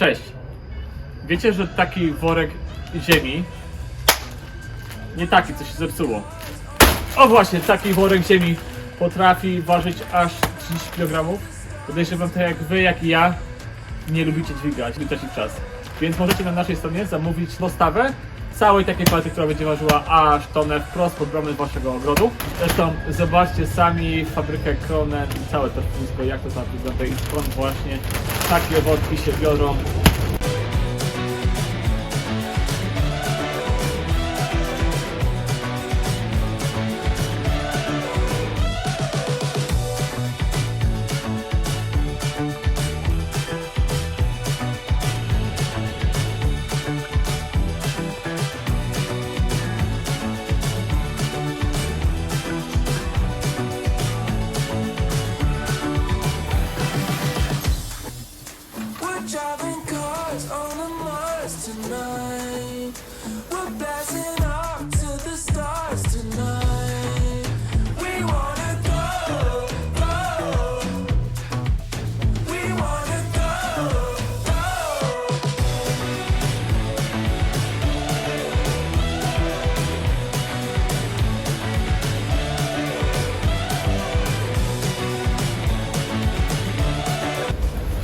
Cześć. Wiecie, że taki worek ziemi, nie taki, co się zepsuło. O właśnie, taki worek ziemi potrafi ważyć aż 30 kg. Podejrzewam tak jak wy, jak i ja, nie lubicie dźwigać, i tracić czas. Więc możecie na naszej stronie zamówić dostawę całej takiej palety, która będzie ważyła aż tonę wprost pod bramę waszego ogrodu. Zresztą zobaczcie sami fabrykę Kronen i całe to wszystko, jak to tam wygląda i skąd właśnie takie worki się biorą. On a Mars tonight.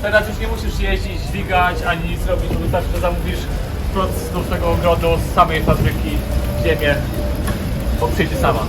Teraz już nie musisz jeździć, dźwigać, ani nic robić, bo wystarczy, że zamówisz wprost z naszego ogrodu, z samej fabryki ziemię, bo przyjdzie sama.